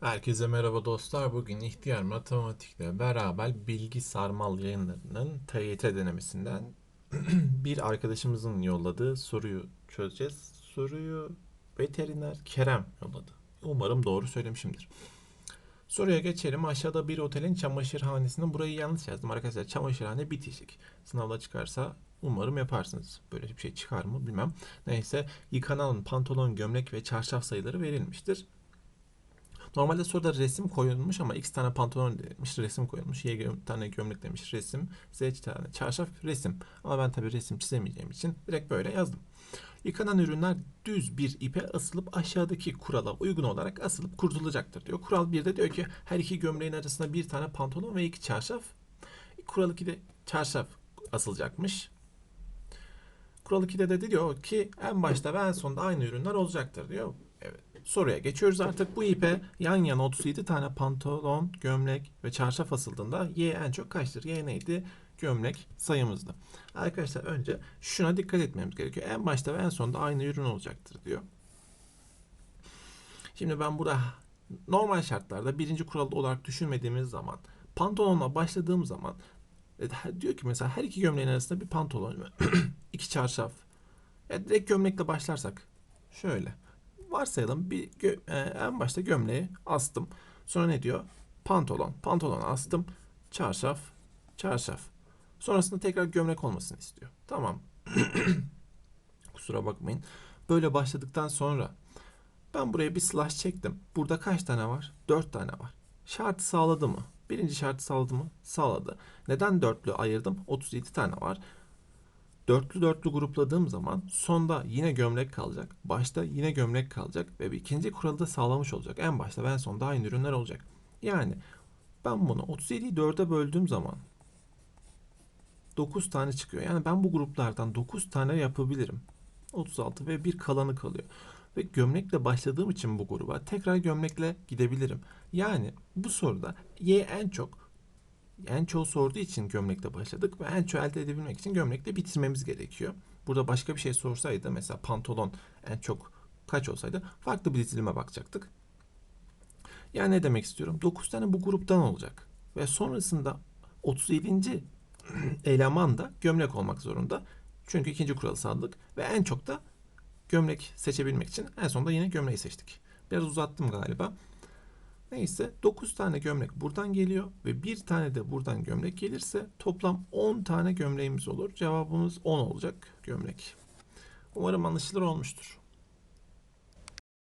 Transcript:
Herkese merhaba dostlar. Bugün ihtiyar matematikle beraber bilgi sarmal yayınlarının TYT denemesinden bir arkadaşımızın yolladığı soruyu çözeceğiz. Soruyu veteriner Kerem yolladı. Umarım doğru söylemişimdir. Soruya geçelim. Aşağıda bir otelin çamaşırhanesinin burayı yanlış yazdım arkadaşlar. Çamaşırhane bitişik. Sınavda çıkarsa umarım yaparsınız. Böyle bir şey çıkar mı bilmem. Neyse yıkanan pantolon, gömlek ve çarşaf sayıları verilmiştir. Normalde soruda resim koyulmuş ama x tane pantolon demiş, resim koyulmuş. Y tane gömlek demiş, resim. Z tane çarşaf, resim. Ama ben tabii resim çizemeyeceğim için direkt böyle yazdım. Yıkanan ürünler düz bir ipe asılıp aşağıdaki kurala uygun olarak asılıp kurtulacaktır diyor. Kural 1'de diyor ki her iki gömleğin arasında bir tane pantolon ve iki çarşaf. Kural 2'de çarşaf asılacakmış. Kural 2'de de diyor ki en başta ve en sonda aynı ürünler olacaktır diyor. Soruya geçiyoruz artık. Bu ipe yan yana 37 tane pantolon, gömlek ve çarşaf asıldığında Y en çok kaçtır? Y neydi? Gömlek sayımızdı. Arkadaşlar önce şuna dikkat etmemiz gerekiyor. En başta ve en sonda aynı ürün olacaktır diyor. Şimdi ben burada normal şartlarda birinci kural olarak düşünmediğimiz zaman pantolonla başladığım zaman e, diyor ki mesela her iki gömleğin arasında bir pantolon iki çarşaf. Ya direkt gömlekle başlarsak şöyle varsayalım bir e, en başta gömleği astım. Sonra ne diyor? Pantolon. Pantolonu astım. Çarşaf. Çarşaf. Sonrasında tekrar gömlek olmasını istiyor. Tamam. Kusura bakmayın. Böyle başladıktan sonra ben buraya bir slash çektim. Burada kaç tane var? 4 tane var. Şartı sağladı mı? Birinci şartı sağladı mı? Sağladı. Neden dörtlü ayırdım? 37 tane var. Dörtlü dörtlü grupladığım zaman sonda yine gömlek kalacak. Başta yine gömlek kalacak ve ikinci kuralı da sağlamış olacak. En başta ve en sonda aynı ürünler olacak. Yani ben bunu 37'yi 4'e böldüğüm zaman 9 tane çıkıyor. Yani ben bu gruplardan 9 tane yapabilirim. 36 ve bir kalanı kalıyor. Ve gömlekle başladığım için bu gruba tekrar gömlekle gidebilirim. Yani bu soruda Y en çok en çoğu sorduğu için gömlekle başladık ve en çoğu elde edebilmek için gömlekle bitirmemiz gerekiyor. Burada başka bir şey sorsaydı mesela pantolon en çok kaç olsaydı farklı bir dizilime bakacaktık. Yani ne demek istiyorum? 9 tane bu gruptan olacak. Ve sonrasında 37. eleman da gömlek olmak zorunda. Çünkü ikinci kuralı sağladık ve en çok da gömlek seçebilmek için en sonunda yine gömleği seçtik. Biraz uzattım galiba. Neyse 9 tane gömlek buradan geliyor ve bir tane de buradan gömlek gelirse toplam 10 tane gömleğimiz olur. Cevabımız 10 olacak gömlek. Umarım anlaşılır olmuştur.